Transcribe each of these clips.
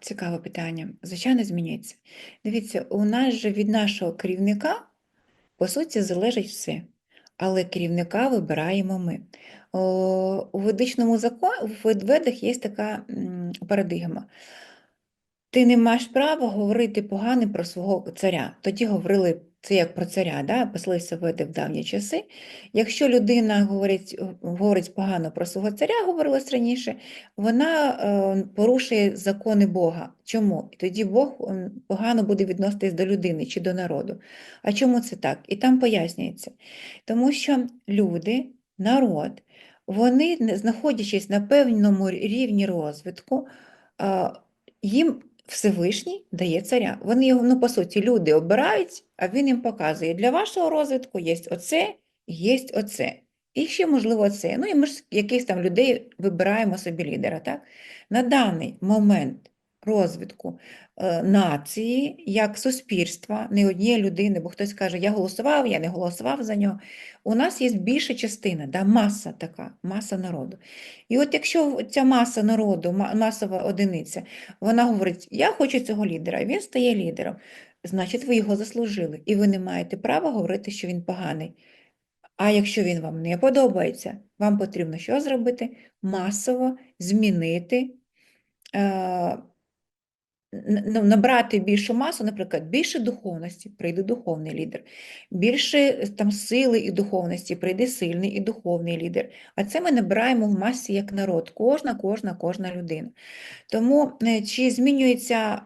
Цікаве питання. Звичайно, змінюється. Дивіться, у нас же від нашого керівника, по суті, залежить все. Але керівника вибираємо ми. О, у ведичному законі, в ведах є така парадигма. Ти не маєш права говорити погане про свого царя. Тоді говорили це як про царя, да? писалися веди в давні часи. Якщо людина говорить, говорить погано про свого царя, говорилось раніше, вона е, порушує закони Бога. Чому? І тоді Бог погано буде відноситись до людини чи до народу. А чому це так? І там пояснюється. Тому що люди, народ, вони, знаходячись на певному рівні розвитку, е, їм Всевишній дає царя. Вони його, ну, по суті, люди обирають, а він їм показує, для вашого розвитку є оце, є оце. І ще, можливо, це. Ну, і ми ж якихось там людей вибираємо собі лідера, так? На даний момент розвитку е, нації, як суспільства, не однієї людини, бо хтось каже, я голосував, я не голосував за нього. У нас є більша частина, да, маса така, маса народу. І от якщо ця маса народу, масова одиниця, вона говорить, я хочу цього лідера, він стає лідером, значить, ви його заслужили, і ви не маєте права говорити, що він поганий. А якщо він вам не подобається, вам потрібно що зробити? Масово змінити, е, набрати більшу масу, наприклад, більше духовності, прийде духовний лідер, більше е, там сили і духовності, прийде сильний і духовний лідер. А це ми набираємо в масі як народ, кожна, кожна, кожна людина. Тому е, чи змінюється,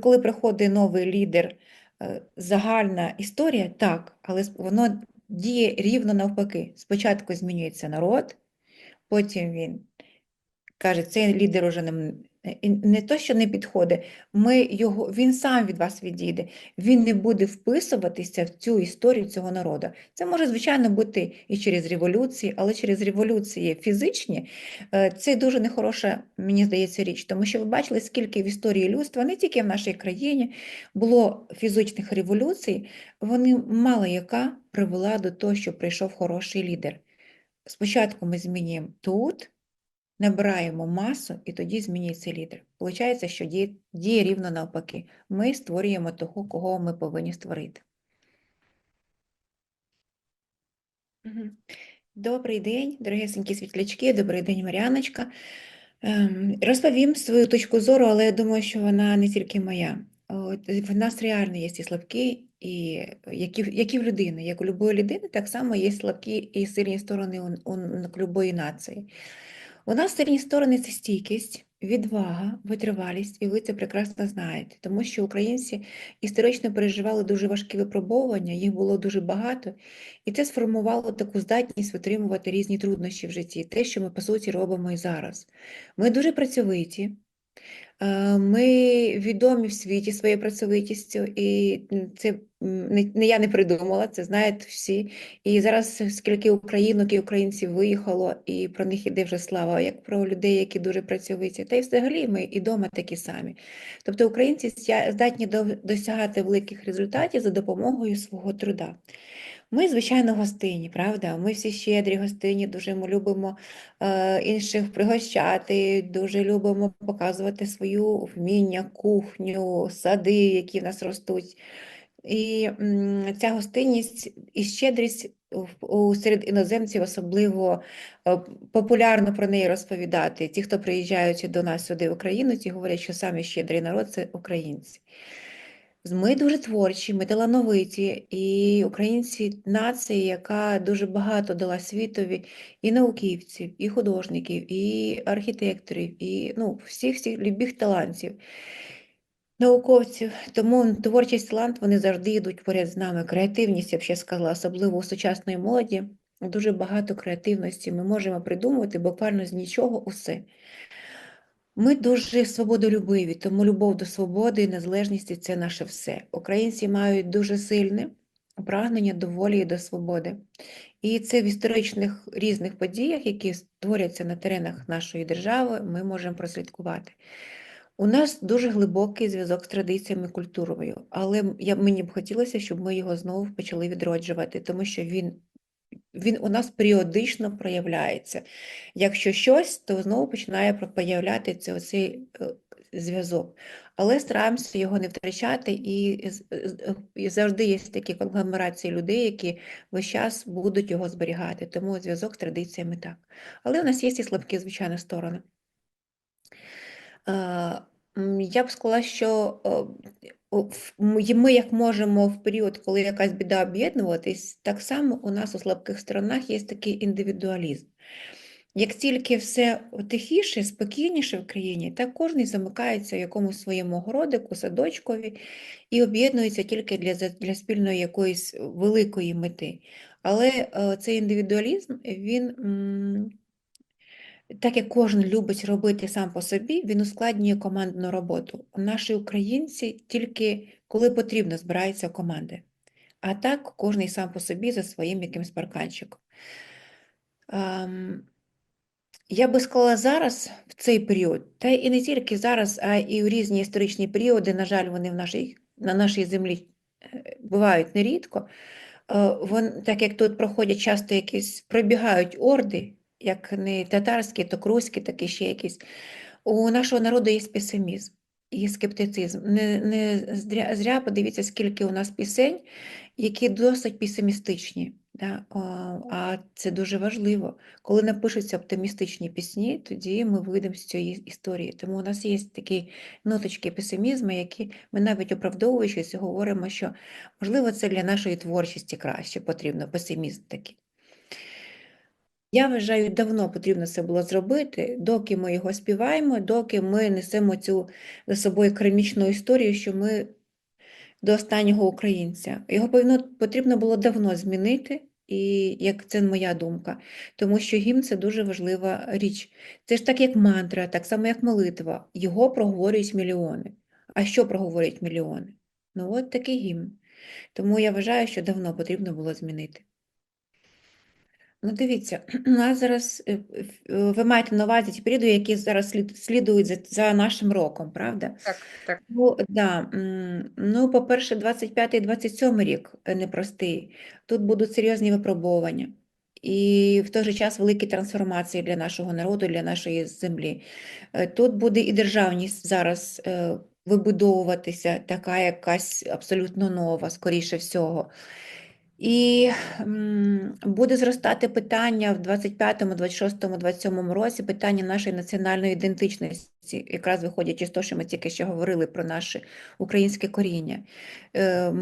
коли приходить новий лідер, е, загальна історія? Так, але воно діє рівно навпаки. Спочатку змінюється народ, потім він каже, цей лідер уже е, і не то, що не підходить, ми його, він сам від вас відійде, він не буде вписуватися в цю історію цього народу. Це може, звичайно, бути і через революції, але через революції фізичні е, це дуже нехороша, мені здається, річ, тому що ви бачили, скільки в історії людства, не тільки в нашій країні, було фізичних революцій, вони мало яка привела до того, що прийшов хороший лідер. Спочатку ми змінюємо тут, набираємо масу, і тоді змінюється лідер. Получається, що діє, діє рівно навпаки. Ми створюємо того, кого ми повинні створити. Добрий день, дорогесенькі світлячки, добрий день, Мар'яночка. Ем, Розповім свою точку зору, але я думаю, що вона не тільки моя. От, в нас реально є і слабкі, і які, які в людини. Як у любої людини, так само є слабкі і сильні сторони у, у, у любої нації. Нас сильні сторони це стійкість, відвага, витривалість, і ви це прекрасно знаєте, тому що українці історично переживали дуже важкі випробовування, їх було дуже багато, і це сформувало таку здатність витримувати різні труднощі в житті, те, що ми по суті робимо і зараз. Ми дуже працьовиті. Е, Ми відомі в світі своєю працьовитістю, і це не, я не придумала, це знають всі. І зараз скільки українок і українців виїхало, і про них іде вже слава, як про людей, які дуже працьовиті. Та й взагалі ми і дома такі самі. Тобто українці здатні досягати великих результатів за допомогою свого труда. Ми, звичайно, гостинні, правда? Ми всі щедрі, гостинні, дуже ми любимо е, інших пригощати, дуже любимо показувати свою вміння, кухню, сади, які в нас ростуть. І м, ця гостинність і щедрість у серед іноземців особливо е, популярно про неї розповідати. Ті, хто приїжджають до нас сюди в Україну, ті говорять, що саме щедрий народ це українці. Ми дуже творчі, ми талановиті, і українці нація, яка дуже багато дала світові і науковців, і художників, і архітекторів, і ну, всіх всіх любих талантів, науковців. Тому творчість, талант вони завжди йдуть поряд з нами. Креативність, я б ще сказала, особливо у сучасної молоді. Дуже багато креативності ми можемо придумувати буквально з нічого усе. Ми дуже свободолюбиві, тому любов до свободи і незалежності це наше все. Українці мають дуже сильне прагнення до волі і до свободи. І це в історичних різних подіях, які створяться на теренах нашої держави, ми можемо прослідкувати. У нас дуже глибокий зв'язок з традиціями культурою, але я, мені б хотілося, щоб ми його знову почали відроджувати, тому що він він у нас періодично проявляється. Якщо щось, то знову починає про- проявлятися оцей е, зв'язок. Але стараємося його не втрачати, і, і завжди є такі конгломерації людей, які весь час будуть його зберігати. Тому зв'язок з традиціями так. Але у нас є і слабкі, звичайно, сторони. Е, Я б сказала, що е, ми як можемо в період, коли якась біда об'єднуватись, так само у нас у слабких сторонах є такий індивідуалізм. Як тільки все тихіше, спокійніше в країні, так кожен замикається в якомусь своєму городику, садочкові і об'єднується тільки для, для спільної якоїсь великої мети. Але е, цей індивідуалізм, він м, так як кожен любить робити сам по собі, він ускладнює командну роботу. Наші українці тільки коли потрібно збираються команди. А так кожен сам по собі за своїм якимсь парканчиком. Я би сказала зараз, в цей період, та і не тільки зараз, а і в різні історичні періоди, на жаль, вони в нашій, на нашій землі е, бувають нерідко. Е, Вон, так як тут проходять часто якісь, пробігають орди, як не татарські, то круські, так і ще якісь. У нашого народу є песимізм і скептицизм. Не, не зря, зря подивіться, скільки у нас пісень, які досить песимістичні. Да? А це дуже важливо. Коли напишуться оптимістичні пісні, тоді ми вийдемо з цієї історії. Тому у нас є такі ноточки песимізму, які ми навіть оправдовуючись, говоримо, що можливо це для нашої творчості краще потрібно, песимізм такий. Я вважаю, давно потрібно це було зробити, доки ми його співаємо, доки ми несемо цю за собою керамічну історію, що ми до останнього українця. Його потрібно було давно змінити, і як це моя думка, тому що гімн це дуже важлива річ. Це ж так, як мантра, так само, як молитва. Його проговорюють мільйони. А що проговорюють мільйони? Ну, от такий гімн. Тому я вважаю, що давно потрібно було змінити. Ну, дивіться, у нас зараз е, е, ви маєте на увазі ті періоди, які зараз слід- слідують за, за нашим роком, правда? Так, так. Ну, да. Ну, по-перше, 25-27 рік е, непростий. Тут будуть серйозні випробування. І в той же час великі трансформації для нашого народу, для нашої землі. Тут буде і державність зараз вибудовуватися, така якась абсолютно нова, скоріше всього. І буде зростати питання в 25-му, 26-му, 27-му році, питання нашої національної ідентичності, якраз виходячи з того, що ми тільки що говорили про наше українське коріння. Е,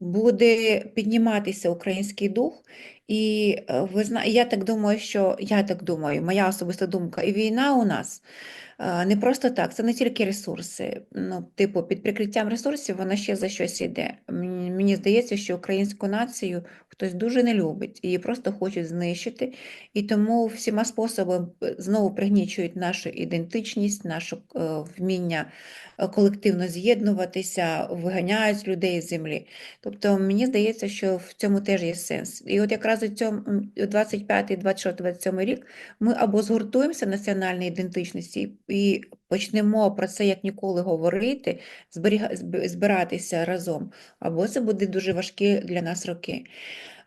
Буде підніматися український дух, і е, ви зна... я так думаю, що я так думаю, моя особиста думка, і війна у нас не просто так, це не тільки ресурси. Ну, типу, під прикриттям ресурсів вона ще за щось йде. Мені здається, що українську націю хтось дуже не любить, її просто хочуть знищити, і тому всіма способами е, знову пригнічують нашу ідентичність, наше вміння е, колективно з'єднуватися, виганяють людей з землі. Тобто мені здається, що в цьому теж є сенс. І от якраз у цьому м, у 25, 26, 27 рік ми або згуртуємося в національній ідентичності і почнемо про це як ніколи говорити, збиратися разом, або це буде дуже важкі для нас роки.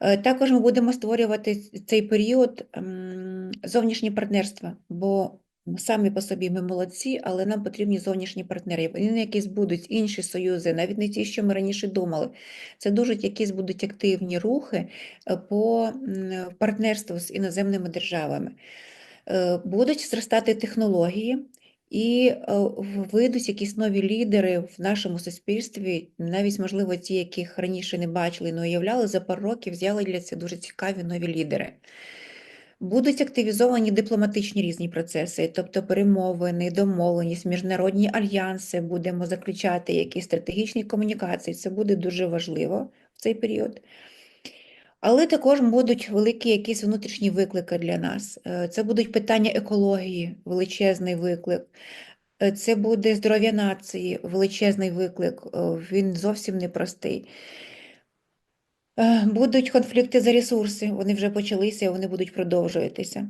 Е, Також ми будемо створювати цей період м, зовнішні партнерства, бо самі по собі ми молодці, але нам потрібні зовнішні партнери. Вони якісь будуть інші союзи, навіть не ті, що ми раніше думали. Це дуже якісь будуть активні рухи е, по партнерству з іноземними державами. Е, Будуть зростати технології, і е, вийдуть якісь нові лідери в нашому суспільстві, навіть, можливо, ті, яких раніше не бачили, не уявляли, за пару років з'являться дуже цікаві нові лідери. Будуть активізовані дипломатичні різні процеси, тобто перемовини, домовленість, міжнародні альянси, будемо заключати якісь стратегічні комунікації. Це буде дуже важливо в цей період. Але також будуть великі якісь внутрішні виклики для нас. Е, Це будуть питання екології, величезний виклик. Е, Це буде здоров'я нації, величезний виклик. Е, Він зовсім непростий. Будуть конфлікти за ресурси, вони вже почалися, і вони будуть продовжуватися.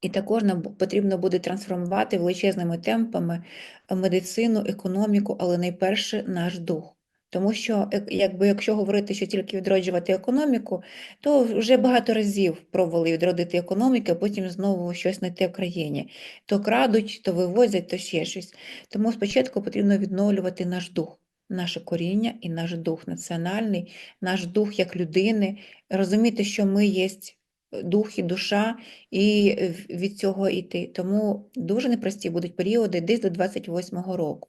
І також нам потрібно буде трансформувати величезними темпами медицину, економіку, але найперше наш дух. Тому що, е, якби, якщо говорити, що тільки відроджувати економіку, то вже багато разів пробували відродити економіку, а потім знову щось не в країні. То крадуть, то вивозять, то ще щось. Тому спочатку потрібно відновлювати наш дух, наше коріння і наш дух національний, наш дух як людини, розуміти, що ми є дух і душа, і е, від цього йти. Тому дуже непрості будуть періоди десь до 28-го року.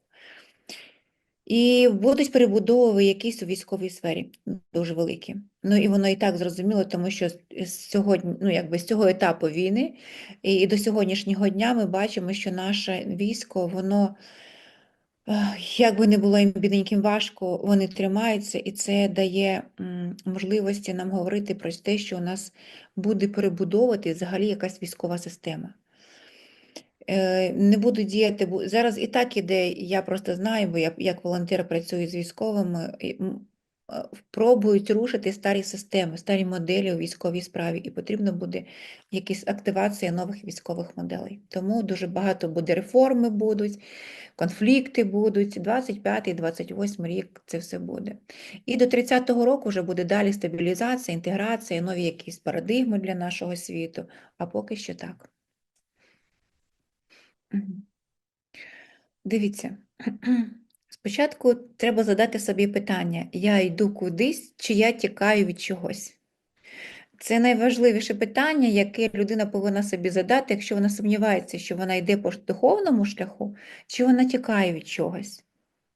І будуть перебудови якісь у військовій сфері, дуже великі. Ну і воно і так зрозуміло, тому що з- сьогодні, ну якби з цього етапу війни і, до сьогоднішнього дня ми бачимо, що наше військо, воно як би не було їм бідненьким важко, вони тримаються, і це дає можливості нам говорити про те, що у нас буде перебудовувати взагалі якась військова система. Е, Не буду діяти, бо зараз і так іде, я просто знаю, бо я як волонтер працюю з військовими, е, пробують рушити старі системи, старі моделі у військовій справі, і потрібно буде якась активація нових військових моделей. Тому дуже багато буде реформи будуть, конфлікти будуть, 25-й, 28 рік це все буде. І до 30-го року вже буде далі стабілізація, інтеграція, нові якісь парадигми для нашого світу, а поки що так. Дивіться, спочатку треба задати собі питання: я йду кудись, чи я тікаю від чогось? Це найважливіше питання, яке людина повинна собі задати, якщо вона сумнівається, що вона йде по духовному шляху, чи вона тікає від чогось.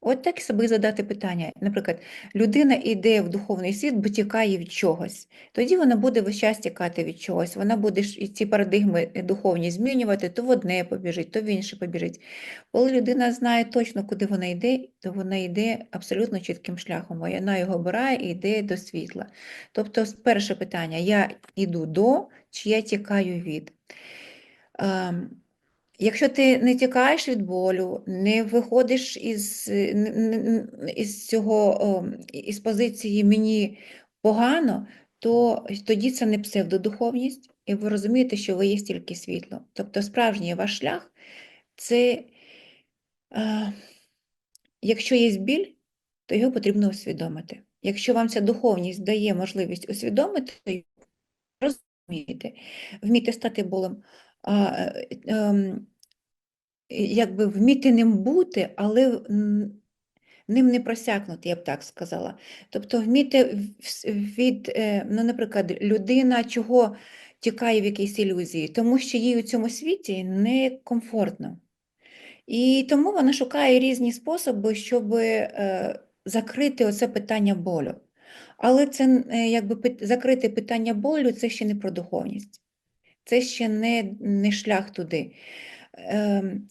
От так собі задати питання. Наприклад, людина йде в духовний світ, бо тікає від чогось. Тоді вона буде весь час тікати від чогось. Вона буде ці парадигми духовні змінювати, то в одне побіжить, то в інше побіжить. Коли людина знає точно, куди вона йде, то вона йде абсолютно чітким шляхом. Вона його обирає і йде до світла. Тобто, перше питання: я йду до, чи я тікаю від. Якщо ти не тікаєш від болю, не виходиш із, е, із цього, із позиції мені погано, то тоді це не псевдодуховність, і ви розумієте, що ви є тільки світло. Тобто справжній ваш шлях це, е, якщо є біль, то його потрібно усвідомити. Якщо вам ця духовність дає можливість усвідомити, її, розумієте, вміти стати болем. Е, ем, якби вміти ним бути, але ним не просякнути, я б так сказала. Тобто вміти від, е, ну, наприклад, людина чого тікає в якійсь ілюзії, тому що їй у цьому світі некомфортно. І тому вона шукає різні способи, щоб е, закрити оце питання болю. Але це якби закрити питання болю це ще не про духовність, це ще не, не шлях туди. Ем,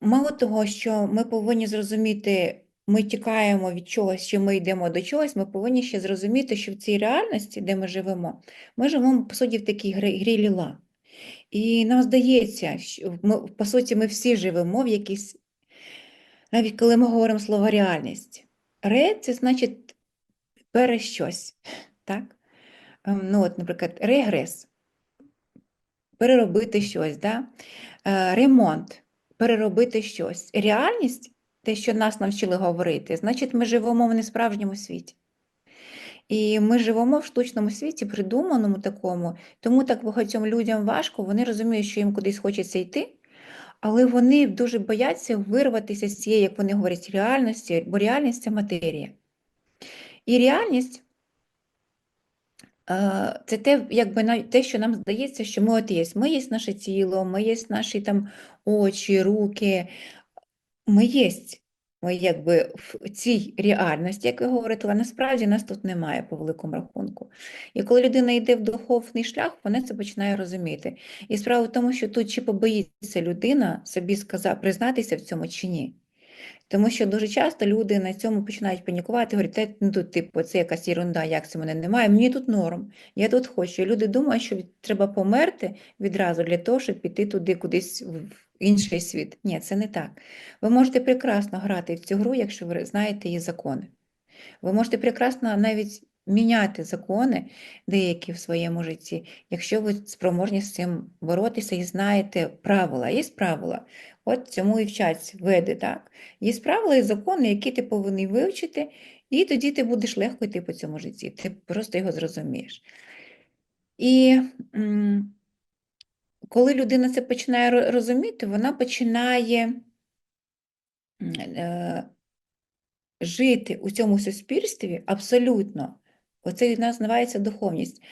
Мало того, що ми повинні зрозуміти, ми тікаємо від чогось, чи ми йдемо до чогось, ми повинні ще зрозуміти, що в цій реальності, де ми живемо, ми живемо, по суті, в такій грі, грі ліла. І нам здається, що ми, по суті, ми всі живемо в якійсь, навіть коли ми говоримо слово реальність. Ре це значить пере щось. Так? Ем, Ну, от, наприклад, регрес переробити щось, да? Е, ремонт, переробити щось. Реальність, те, що нас навчили говорити, значить, ми живемо в несправжньому світі. І ми живемо в штучному світі, придуманому такому, тому так багатьом людям важко, вони розуміють, що їм кудись хочеться йти, але вони дуже бояться вирватися з цієї, як вони говорять, реальності, бо реальність це матерія. І реальність Це те, якби на- те, що нам здається, що ми от є. Ми є наше тіло, ми є наші там очі, руки. Ми є. Ми якби в цій реальності, як ви говорите, але насправді нас тут немає по великому рахунку. І коли людина йде в духовний шлях, вона це починає розуміти. І справа в тому, що тут чи побоїться людина собі сказати, признатися в цьому чи ні. Тому що дуже часто люди на цьому починають панікувати, говорять, це ну тут, типу, це якась ерунда, як це мене немає, мені тут норм, я тут хочу. І люди думають, що треба померти відразу для того, щоб піти туди кудись в інший світ. Ні, це не так. Ви можете прекрасно грати в цю гру, якщо ви знаєте її закони. Ви можете прекрасно навіть міняти закони деякі в своєму житті, якщо ви спроможні з цим боротися і знаєте правила. Є правила. От цьому і вчать веди, так? Є правила і закони, які ти повинен вивчити, і тоді ти будеш легко йти по цьому житті. Ти просто його зрозумієш. І коли людина це починає розуміти, вона починає е, жити у цьому суспільстві абсолютно. Оце в нас називається духовність.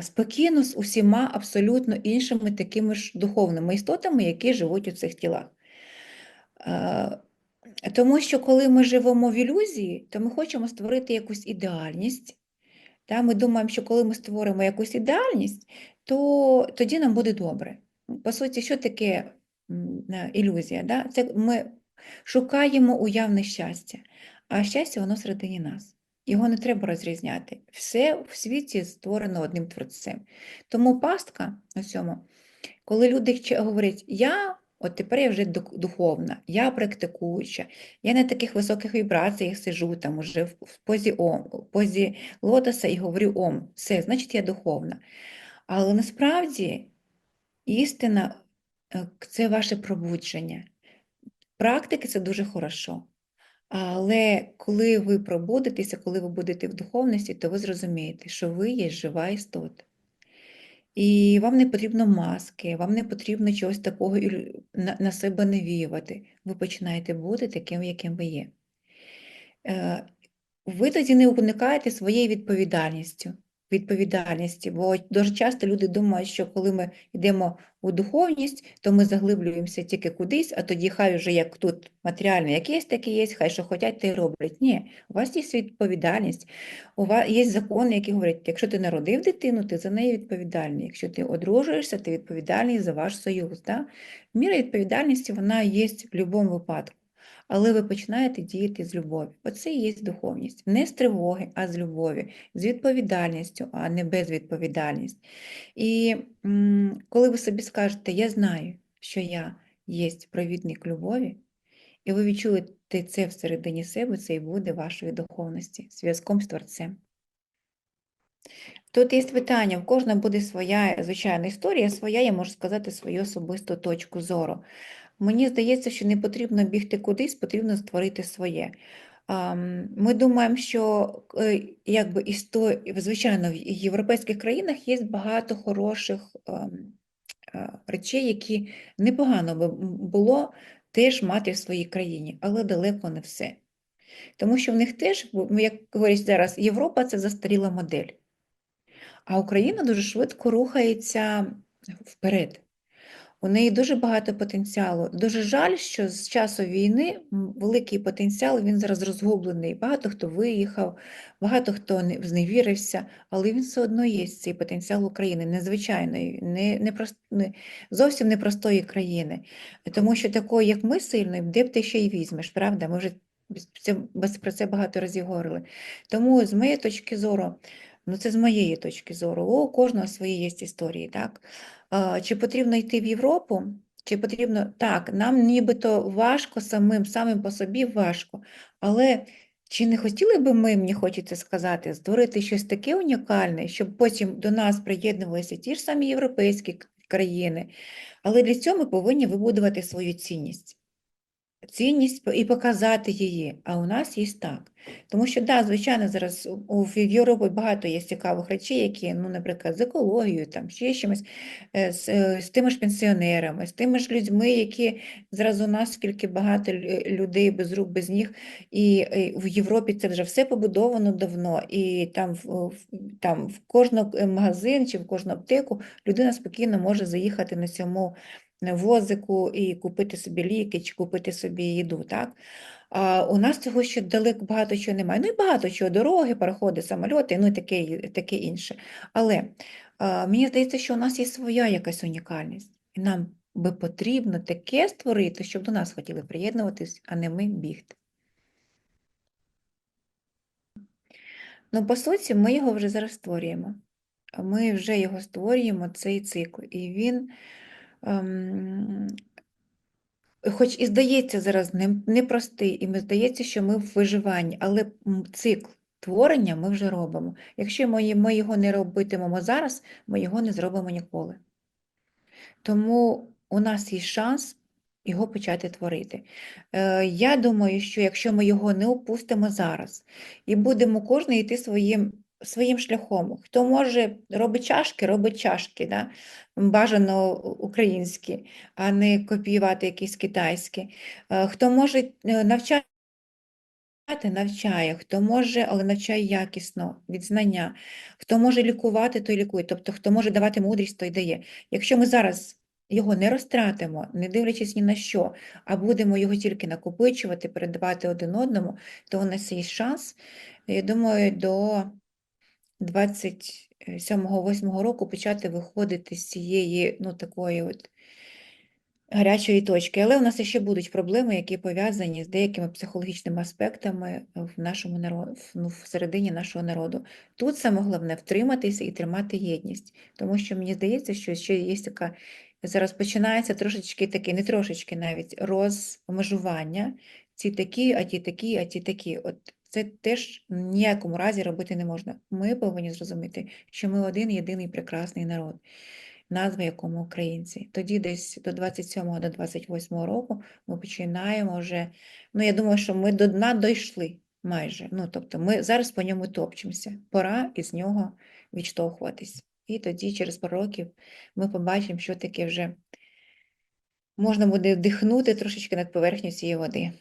Спокійно з усіма абсолютно іншими такими ж духовними істотами, які живуть у цих тілах. Тому що коли ми живемо в ілюзії, то ми хочемо створити якусь ідеальність. Та, ми думаємо, що коли ми створимо якусь ідеальність, то тоді нам буде добре. По суті, що таке е, ілюзія? Да? Це ми шукаємо уявне щастя, а щастя воно всередині нас. Його не треба розрізняти. Все в світі створено одним творцем. Тому пастка на цьому, коли люди говорять, я от тепер я вже духовна, я практикуюча, я на таких високих вібраціях сижу, там уже в, позі ом, в позі лотоса і говорю ом, все, значить я духовна. Але насправді істина е, це ваше пробудження. Практики це дуже хорошо. Але коли ви пробудетеся, коли ви будете в духовності, то ви зрозумієте, що ви є жива істота. І вам не потрібно маски, вам не потрібно чогось такого на, себе навіювати. Ви починаєте бути таким, яким ви є. Е, Ви тоді не уникаєте своєю відповідальністю. Відповідальності, бо дуже часто люди думають, що коли ми йдемо у духовність, то ми заглиблюємося тільки кудись, а тоді хай вже як тут матеріально, як є, так і є, хай що хочуть, те й роблять. Ні, у вас є відповідальність, у вас є закони, які говорять, якщо ти народив дитину, ти за неї відповідальний. Якщо ти одружуєшся, ти відповідальний за ваш союз. Да? Міра відповідальності вона є в будь-якому випадку. Але ви починаєте діяти з любові. Оце і є духовність. Не з тривоги, а з любові, з відповідальністю, а не безвідповідальність. І коли ви собі скажете, я знаю, що я є провідник любові, і ви відчуєте це всередині себе, це і буде вашою духовності, зв'язком з Творцем. Тут є питання, в кожного буде своя звичайна історія, своя, я можу сказати, свою особисту точку зору. Мені здається, що не потрібно бігти кудись, потрібно створити своє. Ми думаємо, що е, якби істо... звичайно, в європейських країнах є багато хороших ем, е, речей, які непогано би було теж мати в своїй країні, але далеко не все. Тому що в них теж, ну, як говорять зараз, Європа це застаріла модель, а Україна дуже швидко рухається вперед. У неї дуже багато потенціалу. Дуже жаль, що з часу війни великий потенціал, він зараз розгублений. Багато хто виїхав, багато хто не- зневірився, але він все одно є, цей потенціал України, незвичайної, не, не, не, зовсім непростої країни. Тому що такої, як ми, сильної, де б ти ще й візьмеш, правда? Ми вже про це багато разів говорили. Тому з моєї точки зору, ну це з моєї точки зору, у кожного свої є історії, так? Чи потрібно йти в Європу? Чи потрібно так, нам нібито важко самим, самим по собі важко. Але чи не хотіли би ми, мені хочеться сказати, створити щось таке унікальне, щоб потім до нас приєднувалися ті ж самі європейські країни. Але для цього ми повинні вибудувати свою цінність. Цінність і показати її, а у нас є так. Тому що, да, звичайно, зараз у- в Європі багато є цікавих речей, які, ну, наприклад, з екологією, там, ще чимось, е, з, е, з тими ж пенсіонерами, з тими ж людьми, які зараз у нас скільки багато людей без рук, без ніг, і, е, в Європі це вже все побудовано давно, і там в, там в кожний магазин чи в кожну аптеку людина спокійно може заїхати на цьому е, возику і купити собі ліки чи купити собі їду, так? А у нас цього ще далеко багато чого немає. Ну і багато чого, дороги, пароходи, самольоти, ну і таке, таке інше. Але а, мені здається, що у нас є своя якась унікальність. І нам би потрібно таке створити, щоб до нас хотіли приєднуватись, а не ми бігти. Ну, по суті, ми його вже зараз створюємо. Ми вже його створюємо, цей цикл. І він, хоч і здається зараз не- непростий, і ми здається, що ми в виживанні, але цикл, творення ми вже робимо. Якщо ми, ми його не робитимемо зараз, ми його не зробимо ніколи. Тому у нас є шанс його почати творити. Е, Я думаю, що якщо ми його не опустимо зараз і будемо кожен йти своїм, своїм шляхом, хто може робить чашки, робить чашки, да? бажано українські, а не копіювати якісь китайські. Е, Хто може е, навчати, навчає, хто може, але навчає якісно, від знання. Хто може лікувати, той лікує. Тобто, хто може давати мудрість, той дає. Якщо ми зараз його не розтратимо, не дивлячись ні на що, а будемо його тільки накопичувати, передавати один одному, то у нас є шанс, я думаю, до 27-8 року почати виходити з цієї, ну, такої от гарячої точки. Але у нас ще будуть проблеми, які пов'язані з деякими психологічними аспектами в нашому народу, ну, всередині нашого народу. Тут саме головне втриматися і тримати єдність, тому що мені здається, що ще є така. Зараз починається трошечки таке, не трошечки навіть розмежування. Ці такі, а ті такі, а ті такі. От це теж в ніякому разі робити не можна. Ми повинні зрозуміти, що ми один єдиний прекрасний народ, назва якому українці. Тоді десь до 27 до 28 року ми починаємо вже. Ну, я думаю, що ми до дна дійшли майже. Ну, тобто, ми зараз по ньому топчемося. Пора із нього відштовхуватись. І тоді, через пару років, ми побачимо, що таке вже можна буде вдихнути трошечки над поверхню цієї води.